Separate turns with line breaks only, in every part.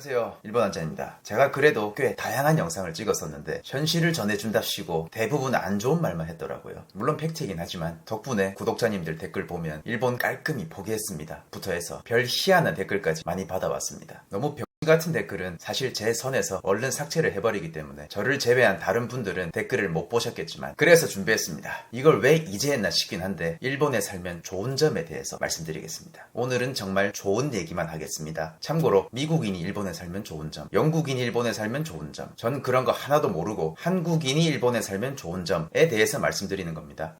안녕하세요. 일본 한자입니다. 제가 그래도 꽤 다양한 영상을 찍었었는데 현실을 전해준답시고 대부분 안 좋은 말만 했더라고요. 물론 팩트이긴 하지만 덕분에 구독자님들 댓글 보면 일본 깔끔히 포기했습니다. 부터 해서 별 희한한 댓글까지 많이 받아왔습니다. 너무 병... 같은 댓글은 사실 제 선에서 얼른 삭제를 해버리기 때문에 저를 제외한 다른 분들은 댓글을 못 보셨겠지만 그래서 준비했습니다. 이걸 왜 이제 했나 싶긴 한데 일본에 살면 좋은 점에 대해서 말씀드리겠습니다. 오늘은 정말 좋은 얘기만 하겠습니다. 참고로 미국인이 일본에 살면 좋은 점, 영국인이 일본에 살면 좋은 점, 전 그런 거 하나도 모르고 한국인이 일본에 살면 좋은 점에 대해서 말씀드리는 겁니다.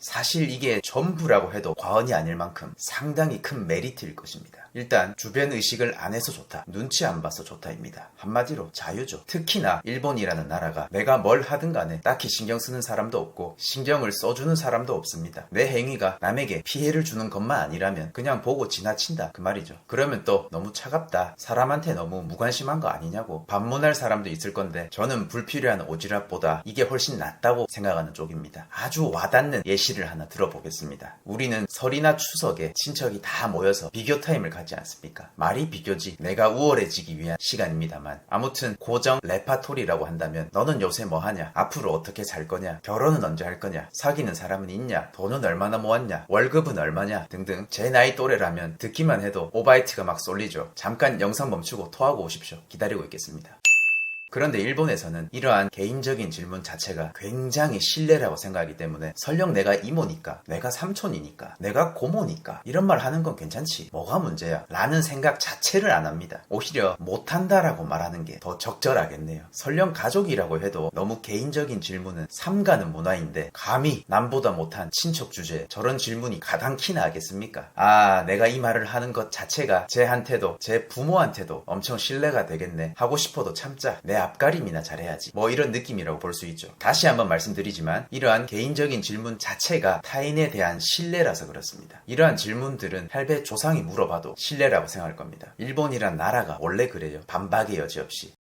사실 이게 전부라고 해도 과언이 아닐 만큼 상당히 큰 메리트일 것입니다. 일단 주변 의식을 안 해서 좋다. 눈치 안 봐서 좋다입니다. 한마디로 자유죠. 특히나 일본이라는 나라가 내가 뭘 하든 간에 딱히 신경 쓰는 사람도 없고 신경을 써주는 사람도 없습니다. 내 행위가 남에게 피해를 주는 것만 아니라면 그냥 보고 지나친다 그 말이죠. 그러면 또 너무 차갑다. 사람한테 너무 무관심한 거 아니냐고 반문할 사람도 있을 건데 저는 불필요한 오지랖보다 이게 훨씬 낫다고 생각하는 쪽입니다. 아주 와닿는 예시 를 하나 들어보겠습니다. 우리는 설이나 추석에 친척이 다 모여서 비교 타임을 갖지 않습니까? 말이 비교지 내가 우월해지기 위한 시간입니다만 아무튼 고정 레파토리라고 한다면 너는 요새 뭐 하냐? 앞으로 어떻게 살 거냐? 결혼은 언제 할 거냐? 사귀는 사람은 있냐? 돈은 얼마나 모았냐? 월급은 얼마냐? 등등 제 나이 또래라면 듣기만 해도 오바이트가 막 쏠리죠. 잠깐 영상 멈추고 토하고 오십시오. 기다리고 있겠습니다. 그런데 일본에서는 이러한 개인적인 질문 자체가 굉장히 신뢰라고 생각하기 때문에 설령 내가 이모니까, 내가 삼촌이니까, 내가 고모니까 이런 말 하는 건 괜찮지. 뭐가 문제야? 라는 생각 자체를 안 합니다. 오히려 못한다라고 말하는 게 더 적절하겠네요. 설령 가족이라고 해도 너무 개인적인 질문은 삼가는 문화인데 감히 남보다 못한 친척 주제에 저런 질문이 가당키나 하겠습니까? 아, 내가 이 말을 하는 것 자체가 쟤한테도 제 부모한테도 엄청 신뢰가 되겠네. 하고 싶어도 참자. 내 앞가림이나 잘해야지. 뭐 이런 느낌이라고 볼 수 있죠. 다시 한번 말씀드리지만 이러한 개인적인 질문 자체가 타인에 대한 신뢰라서 그렇습니다. 이러한 질문들은 할배 조상이 물어봐도 신뢰라고 생각할 겁니다. 일본이란 나라가 원래 그래요. 반박의 여지 없이.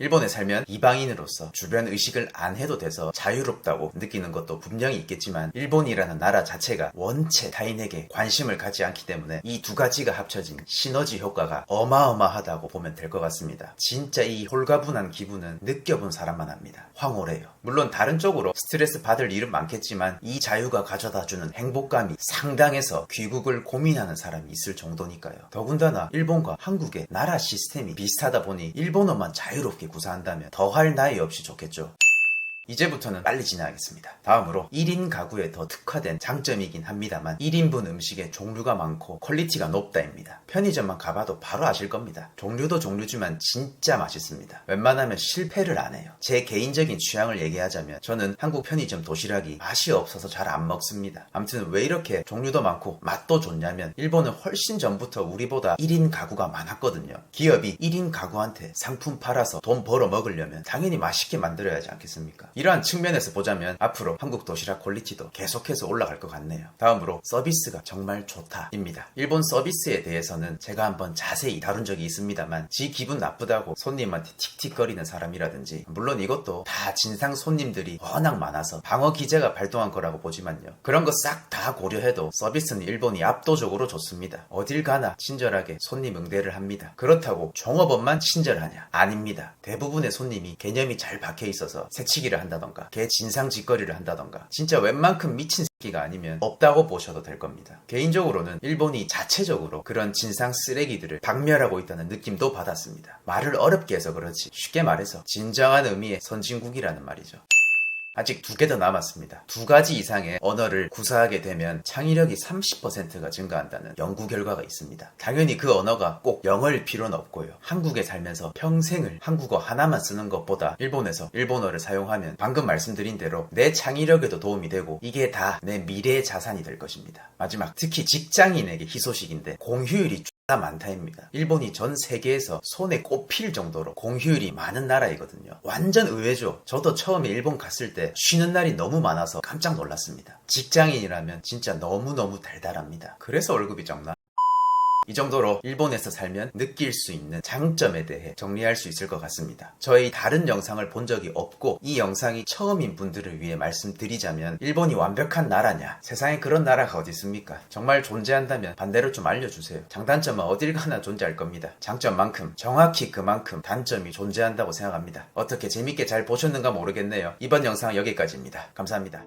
일본에 살면 이방인으로서 주변 의식을 안 해도 돼서 자유롭다고 느끼는 것도 분명히 있겠지만 일본이라는 나라 자체가 원체 타인에게 관심을 갖지 않기 때문에 이 두 가지가 합쳐진 시너지 효과가 어마어마하다고 보면 될 것 같습니다. 진짜 이 홀가분한 기분은 느껴본 사람만 합니다. 황홀해요. 물론 다른 쪽으로 스트레스 받을 일은 많겠지만 이 자유가 가져다주는 행복감이 상당해서 귀국을 고민하는 사람이 있을 정도니까요. 더군다나 일본과 한국의 나라 시스템이 비슷하다 보니 일본어만 자유롭게 구사한다면 더할 나위 없이 좋겠죠. 이제부터는 빨리 진행하겠습니다. 다음으로 1인 가구에 더 특화된 장점이긴 합니다만 1인분 음식의 종류가 많고 퀄리티가 높다입니다. 편의점만 가봐도 바로 아실 겁니다. 종류도 종류지만 진짜 맛있습니다. 웬만하면 실패를 안 해요. 제 개인적인 취향을 얘기하자면 저는 한국 편의점 도시락이 맛이 없어서 잘 안 먹습니다. 아무튼 왜 이렇게 종류도 많고 맛도 좋냐면 일본은 훨씬 전부터 우리보다 1인 가구가 많았거든요. 기업이 1인 가구한테 상품 팔아서 돈 벌어 먹으려면 당연히 맛있게 만들어야 하지 않겠습니까? 이러한 측면에서 보자면 앞으로 한국 도시락 퀄리티도 계속해서 올라갈 것 같네요. 다음으로 서비스가 정말 좋다입니다. 일본 서비스에 대해서는 제가 한번 자세히 다룬 적이 있습니다만 지 기분 나쁘다고 손님한테 틱틱거리는 사람이라든지 물론 이것도 다 진상 손님들이 워낙 많아서 방어 기제가 발동한 거라고 보지만요. 그런 거 싹 다 고려해도 서비스는 일본이 압도적으로 좋습니다. 어딜 가나 친절하게 손님 응대를 합니다. 그렇다고 종업원만 친절하냐? 아닙니다. 대부분의 손님이 개념이 잘 박혀 있어서 새치기 를 한다던가 개 진상 짓거리를 한다던가 진짜 웬만큼 미친 새끼가 아니면 없다고 보셔도 될 겁니다. 개인적으로는 일본이 자체적으로 그런 진상 쓰레기들을 박멸하고 있다는 느낌도 받았습니다. 말을 어렵게 해서 그렇지 쉽게 말해서 진정한 의미의 선진국이라는 말이죠. 아직 두 개 더 남았습니다. 두 가지 이상의 언어를 구사하게 되면 창의력이 30%가 증가한다는 연구 결과가 있습니다. 당연히 그 언어가 꼭 영어일 필요는 없고요. 한국에 살면서 평생을 한국어 하나만 쓰는 것보다 일본에서 일본어를 사용하면 방금 말씀드린 대로 내 창의력에도 도움이 되고 이게 다 내 미래의 자산이 될 것입니다. 마지막 특히 직장인에게 희소식인데 공휴일이 많다입니다. 일본이 전 세계에서 손에 꼽힐 정도로 공휴일이 많은 나라이거든요. 완전 의외죠. 저도 처음에 일본 갔을 때 쉬는 날이 너무 많아서 깜짝 놀랐습니다. 직장인이라면 진짜 너무너무 달달합니다. 그래서 월급이 적나? 이 정도로 일본에서 살면 느낄 수 있는 장점에 대해 정리할 수 있을 것 같습니다. 저희 다른 영상을 본 적이 없고 이 영상이 처음인 분들을 위해 말씀드리자면 일본이 완벽한 나라냐? 세상에 그런 나라가 어디 있습니까? 정말 존재한다면 반대로 좀 알려주세요. 장단점은 어딜 가나 존재할 겁니다. 장점만큼 정확히 그만큼 단점이 존재한다고 생각합니다. 어떻게 재밌게 잘 보셨는가 모르겠네요. 이번 영상 여기까지입니다. 감사합니다.